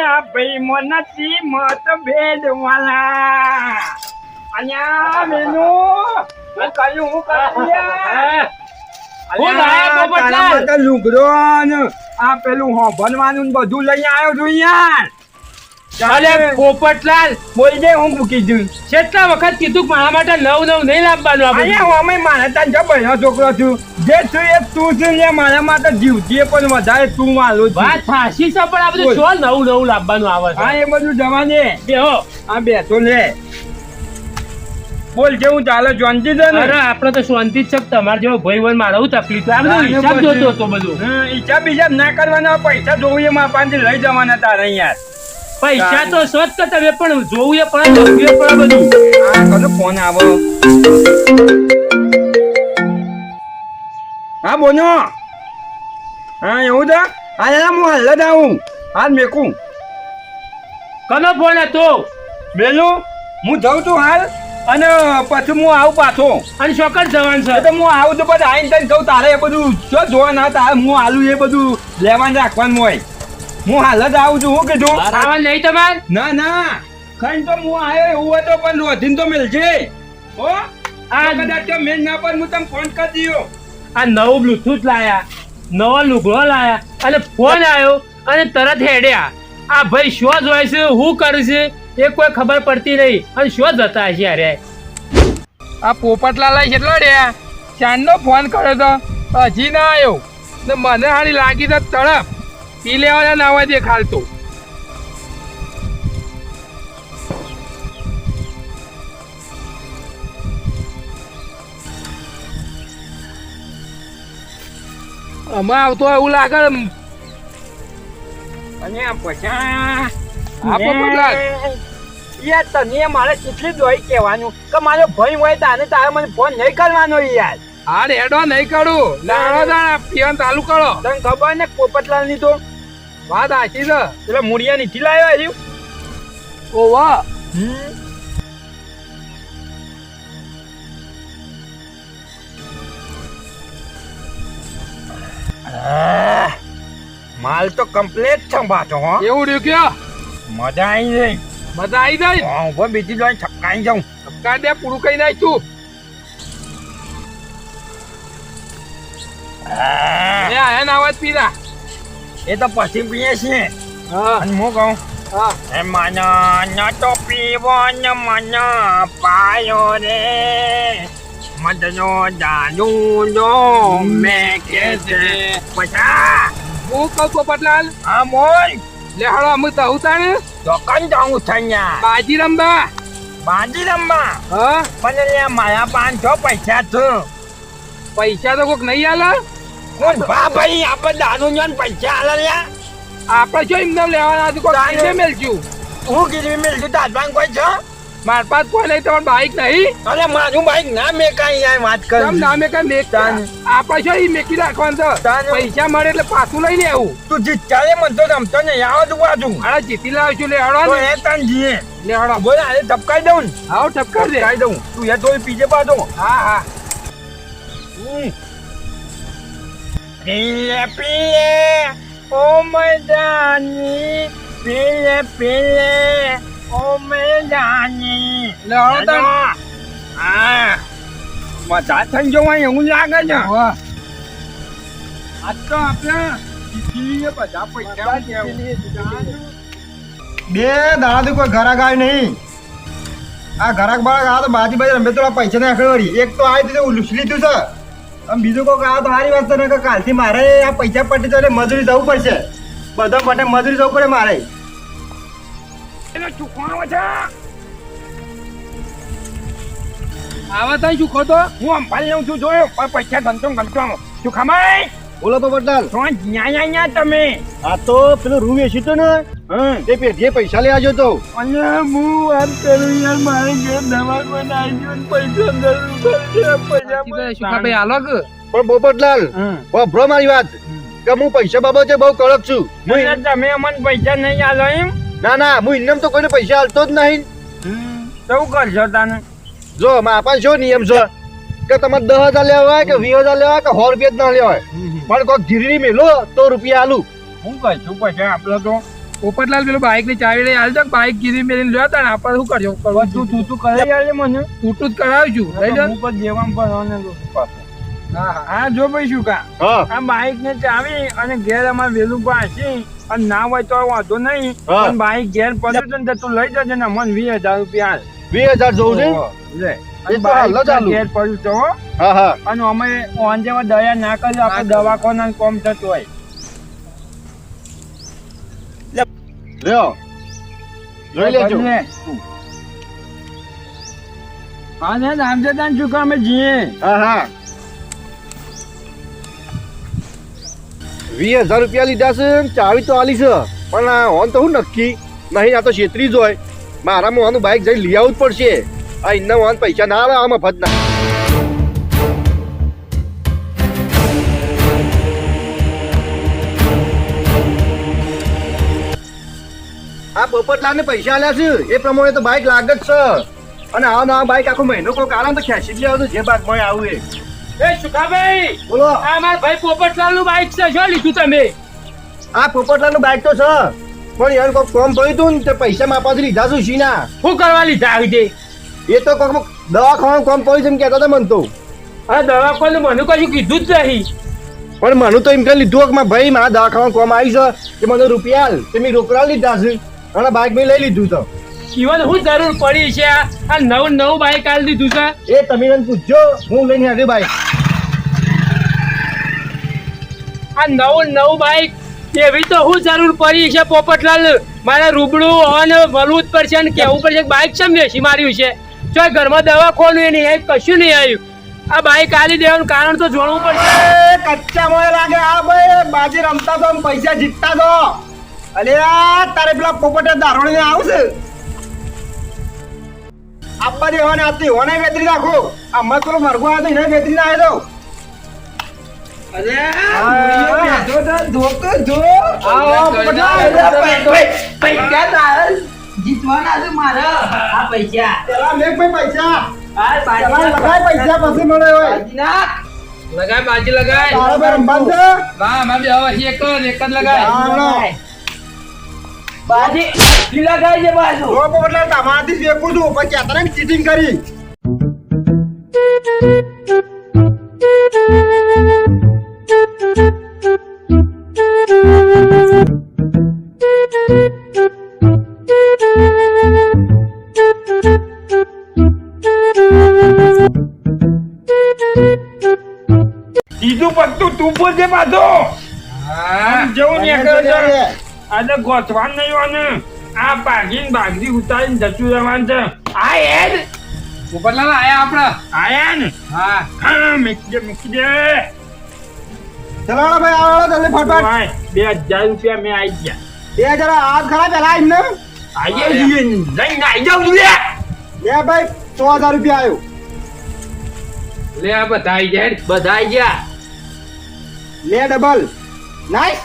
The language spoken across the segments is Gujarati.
ના ભાઈ મો નથી મતભેદ વાલા. અન્યા મેનુ હું કહ્યું હું આ પેલું હો ભણવાનું બધું લઈ આવ્યો છું યાર. ચાલે. પોપટલાલ બોલ દે હું મૂકી દઉં. છેટલા વખત કીધું મારા માટે નવ નવ નહીં લાવવાનું આપણે. અમે મારા જ જબર છોકરો છું. જે તું એ તું છે ને મારા માટે જીવતી પણ વધારે તું માલું છે. વાત સાચી છે પણ આ બધું શું નવું નવું લાવવાનું આવે હા એ બધું જવાને. બે બેહો. આ બેસો લે. બોલ કેવું ચાલે જોનજી છે ને? અરે આપણે તો શાંતિ જ છે. તમારે જેવો ભાઈ હોય મારે હું તકલીફ આ બધું હિસાબ જોતો હતો બધું. હિસાબ બીજાબ ના કરવાના પૈસા જોઈએ મારા પાસે લઈ જવાના તારે યાર પૈસા તો શોધ કે તમે પણ જોવું એ પણ જોવું એ પણ બધું. આ કનો ફોન આવો. હા બોનો હા એવું છે? હા યાર હું હાલ જ આવું. હાલ મેકું. કનો ફોન હતો? બેલું હું જઉં છું હાલ અને પછી હું આવું પાછો. અને ચોક્કસ જવાનું છે? તો હું આવું તો પછી આવીને તને કહું તારે એ બધું જો જોવા ના તારે હું આલું એ બધું લેવાનું રાખવાનું હોય. હું હાલ જ આવું છું હું કીધું? આવવાનું નહીં તમારે? ના ના. ખાઈને તો હું આવ્યો એવું હોય તો પણ રોધીને તો મિલજે. હો? આ કદાચ મેં ના પણ હું તમને ફોન કરી દીયો આ નવું બ્લુટૂથ લાયા, નવો લુગડો લાયા, અને ફોન આવ્યો અને તરત હેડ્યા. આ ભાઈ શું જોય છે, શું કરે છે, એ કોઈ ખબર પડતી નહીં. અને શું જતા હશે અરે આ પોપટલાલ કેટલો રહ્યા ચાંદનો ફોન કર્યો તો હજી ના આવ્યો ને મને હારી લાગી તો તડપ પી લેવાના ના હોય દેખાડતો અમે આવતો એવું લાગે. અને પછા હા, લાગે યાર તને મારે કેટલી દોઈ કહેવાનું કે મારો ભાઈ હોય તાને તારે મને ફોન નહીં કરવાનો યાર. હા રેડો નહીં કરું. લાડો દાણા પિયન ચાલુ કરો. તને ખબર ને પોપટલાલની તો વાત આછી છે. એટલે મુડિયા નીચી લાવ્યો હજી ઓવા. આહ, માલ તો કમ્પ્લીટ છે પાછો હો. એવું રહ્યું કયો મજા આવી ગઈ. મજા આવી જાય હા, ઊભો બીજી જોઈ છપકાઈ જાઉં. છપકા દે પૂરું કઈ નાખ તું એ એના અવાજ પીરા એ તો પછી પીએ છીએ. હા. અને હું કહું? હા. એ મને ન તો પીવો ન મને પાયો રે. મદનો જાનુ નો મેં કે છે પછા હું કહું પોપટલાલ હા મોય લે હળો અમે તો ઉતારે તો કન જાઉં થયા બાજી રમવા બાજી રમવા હા પણ લે મારા પાંચસો પૈસા છે પૈસા તો કોક નહીં આલે કોણ ભા ભાઈ આપણે દારૂ ને પૈસા આલે લ્યા આપણે જો એમને લેવાના હતું કોક કીધે મેલજ્યું હું કીધું મિલતું તાજબાન કોઈ છે માર પાસ કોઈ નહીં તમારું બાઈક નહીં. અરે મારું બાઈક ના મેં કાંઈ યાર વાત તમ ના નામે કઈ મેક તાને. આપણે જો ઈ મેકી રાખવાનું છે. પૈસા મળે એટલે પાછું લઈ લેવું તું જીત્યારે મન તો રમતો ને આવો તું બાજુ અરે જીતી લાવશું લે હળો તો એ તન જીએ. લે હળો બોલ આ ટપકાઈ દઉં ને. આવો ટપકર દે. ટપકાઈ દઉં. તું એ તો પીજે પાડો હા હા. પીએ પીએ ઓ મેદાની પીએ પીલે. ઓ મેદાની લે હા. મજા થઈ જવા એવું લાગે છે. આજ તો આપણે બધા પૈસા બે કોઈ ઘરા ગાય નહીં. આ ઘરાક બાળક આ તો બાજી બાજી રમે તો પૈસા ને વળી. એક તો આવી દીધું લૂસી લીધું છે. અને બીજું કોઈ આ તો સારી વાત છે કાલથી મારે આ પૈસા પટી તો મજૂરી જવું પડશે. બધા માટે મજૂરી જવું પડે મારે. એનો ચૂકવાનો છે? આવા તઈ ખોતો હું લઉં છું જોયો? પણ પૈસા ગણતો ગણતો શું બોલો પોપટલાલ તો ન્યા ન્યા તમે. આ તો પેલું રૂ વેચ્યું તો ને? તે પેઢીએ પૈસા લઈ તો. અને હું આમ કરું યાર મારે ઘેર દવા બનાવી પૈસા જરૂર પૈસા સુખાભાઈ હાલો કે? પણ પોપટલાલ હમ. મારી વાત. કે હું પૈસા બાબતે બહુ કડક છું. હું તમે અમને પૈસા નહીં આલો એમ? ના ના હું ઇન્નમ તો કોઈને પૈસા આલતો જ નહીં. શું કરશો તને? જો મારા શું નિયમ છે કે તમે દસ હજાર લેવા હોય કે વીસ હજાર લેવા હોય કે સો રૂપિયા જ ના લેવા પણ કોઈ ધીરી મેલો તો રૂપિયા આલું. શું કરશું પછી આપણે તો. પોપટલાલ પેલું બાઇકની ચાવી લઈ હાલ બાઇક ગીરી મેલીને લ્યો તા આપણે શું કરજો બધું તું તું તું કરે યાર મને. તૂટું જ કરાવજો લઈ લો હું પણ દેવામાં ભરવાને હા હા. હા જો ભાઈ શું કા? હા. આ બાઇક ને ચાવી અને ઘેર અમારે વેલું પાછી અને ના હોય તો વાંધો નહીં. પણ ભાઈ ઘેર પડ્યું છે ને તું લઈ જજે ને મને વીસ હજાર રૂપિયા વીસ હજાર જોઉં છે? લે. એ તો હાલ જ ચાલુ. ઘેર પડ્યું છે હો. હા હા. અને અમે વાંજેમાં દયા ના કરજો આપણે દવાખાના કોમ થતું હોય. લ્યો. જોઈ લેજો. હા ને શું કામ હા હા. વીસ હજાર રૂપિયા લીધા છે ચાવી તો આલી છે. પણ હોન તો હું નક્કી. નહીં, આ તો છેતરી જ હોય. મારા મોહનનું બાઇક જઈ લઈ આવવું જ પડશે. આ ઇન્ના મોહન પૈસા ના આવે આ મફત ના. આ પોપટલાલને પૈસા આલ્યા છે. એ પ્રમાણે તો બાઇક લાગે જ છે. અને આ ના બાઇક આખો મહિનો કોઈ કારણ તો ખેંચી જ લેવાનું જે બાઇક આવું એ. એ સુખાભાઈ બોલો. આ મારા ભાઈ પોપટલાલનું બાઈક છે શું લીધું તમે. આ પોપટલાલનું બાઇક તો છે પણ યાર કોક કોમ પડ્યું તું ને તે પૈસા માપાથી લીધા છું શીના શું કરવા લીધા આવી દે? એ તો કોક દવાખાનું કોમ પડ્યું છે એમ કહેતો હતા મને તો. અરે દવાખાનું મને કશું કીધું જ નહીં. પણ મને તો એમ કે લીધું કે મારા ભાઈ મારા દવાખાનું કોમ આવી છે કે મને રૂપિયા તે મેં રોકડા લીધા છે અને બાઇક મેં લઈ લીધું તો. ઈવન હું જરૂર પડી છે? આ નવું નવું બાઈક આલ દીધું છે. એ તમે મને પૂછજો હું લઈને આવ્યો બાઈક. આ નવું નવું બાઈક એવી તો હું જરૂર પડી છે પોપટલાલ. મારે રૂબડું અને વલવું જ પડશે અને કેવું પડશે કે બાઈક છે વેચી માર્યું છે? જો ઘરમાં દવા ખોલું એ નહીં આવ્યું કશું નહીં આવ્યું. આ બાઈક આલી દેવાનું કારણ તો જોડવું પડશે. એ કચ્ચા મોય લાગે આ ભાઈ બાજી રમતા તો પૈસા જીતતા તો. આ તારે પેલા પોપટે દારોડી આવશે? આપવા દેવાને આપતી હોને વેતરી નાખો આ મત પેલો મરગો આવ્યો તો એને વેતરી ના આવ્યો જીતવાના છે મારે આ પૈસા. પેલા ભાઈ પૈસા પૈસા પછી મળે હોય. લગાય બાજી લગાય. બરાબર બંધ ના અમારે બે હવે એક જ એક જ લગાય. બાજી ઈ લગાય છે બાજુ. જો પોપટલાલ તમારાથી વેચું છું પણ કહેતા ચીટિંગ કરી? બીજું પત્તું તું બોલજે પાછો. હા. જેવું ને અને ગોઠવાન નહીં હોય આ ભાગીને ભાગરી ઉતારીને જતું રહેવાનું છે. આ હેડ. ઉપરલાલ આયા આપડા આયા ને? હા. હા મૂકી દે મૂકી દે. ચલો ને ભાઈ આવો જલ્દી ફટફટ. ભાઈ, બે હજાર રૂપિયા મેં આવી ગયા. બે હજાર હાથ ખરા પેલા એમને? આઈએ છીએ લઈને આવી જાઉં છું લે બે ભાઈ સો હજાર રૂપિયા આવ્યો લે આ બધા આઈ જાય બધા આઈ ગયા. લે ડબલ. નાઈસ.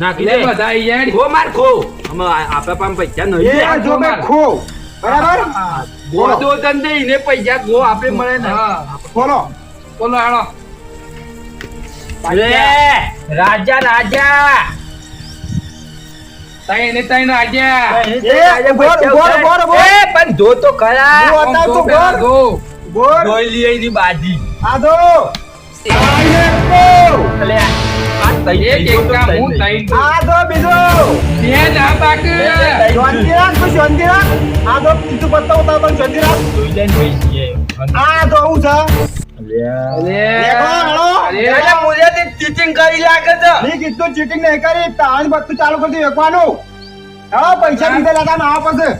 નાખી દે. બધા આઈ જાય ખો માર ખો. અમે આપણા પાસે પૈસા એ જો મે ખો. બરાબર? ગો દો તન દે એને પૈસા ગો આપે મળે ને. બોલો. બોલો હાલો. રાજા રાજા. તઈ ને તઈ એ એ પણ જો તો ખરા. હતા તો લઈ બાજી. આ દો આઈને કો. અલે છે ચીટિંગ કરી લાગે છે મેં કીધું ચીટિંગ નહીં કરી તાણ બધું ચાલુ કરી દીધું હા પૈસા બીજા લેતા ના પછી.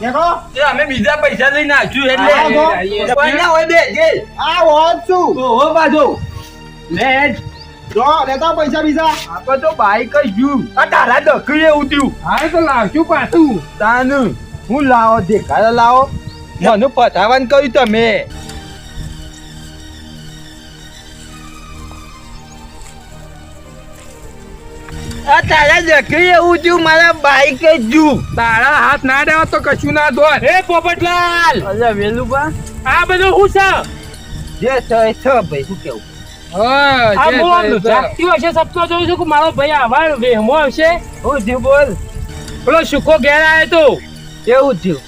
દેખો એ અમે બીજા પૈસા લઈને આવ્યું એટલે કોઈ ના હોય બે જે આ હોત શું ઓહો બાજુ લે જો લેતા પૈસા બીજા. આપણે તો બાઈક જ જ્યું આ તારા દખી એવું થયું હા તો લાવશું પાછું. તાનું. હું લાવો દેખાડો લાવો. મને પતાવાન કહ્યું તમે. તારા દખી એવું છું મારા બાઈક જ જુ તારા હાથ ના દેવા તો કશું ના ધોય હે પોપટલાલ? અલ્યા વેલું બા આ બધું હું છે? જે છે છે ભાઈ શું કેવું? મારો ભાઈ આવા આવશે? હું થયું બોલ. પેલો ઘેર આવ્યો તો થયું.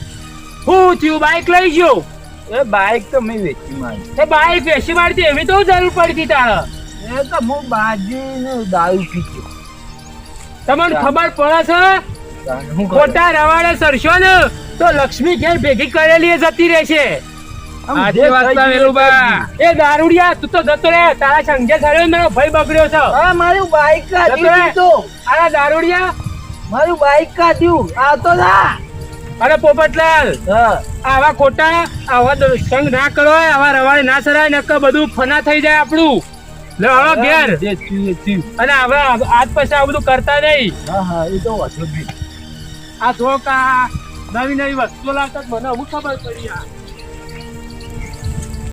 હું થયું બાઈક લઈ ગયો. એ બાઈક તો મેં વેચી મારી. એ બાઈક વેચી મારતી એવી તો જરૂર પડતી તારે. એ તો હું બાજીને દારૂ પીતો. તમને ખબર પડે છે? ખોટા રવાડે સરશો ને તો લક્ષ્મી ઘેર ભેગી કરેલી જતી રહેશે. એ દારૂડિયા તું તો જતો રે. તારા સંજય સર્યો મારો ભાઈ બગડ્યો છે. હા મારું બાઈક કાઢ્યું તો આના દારૂડિયા. મારું બાઈક કાઢ્યું. આવતો ના અરે પોપટલાલ આવા ખોટા આવા સંગ ના કરો આવા રવાડે ના સરાય નકર બધું ફના થઈ જાય આપણું. લે ઘેર. થયું અને હવે આજ પછી આ બધું કરતા નહીં. હા હા એ તો વાંધો નહીં. આ જો કા નવી નવી વસ્તુઓ લાવતા મને હું ખબર પડી આ.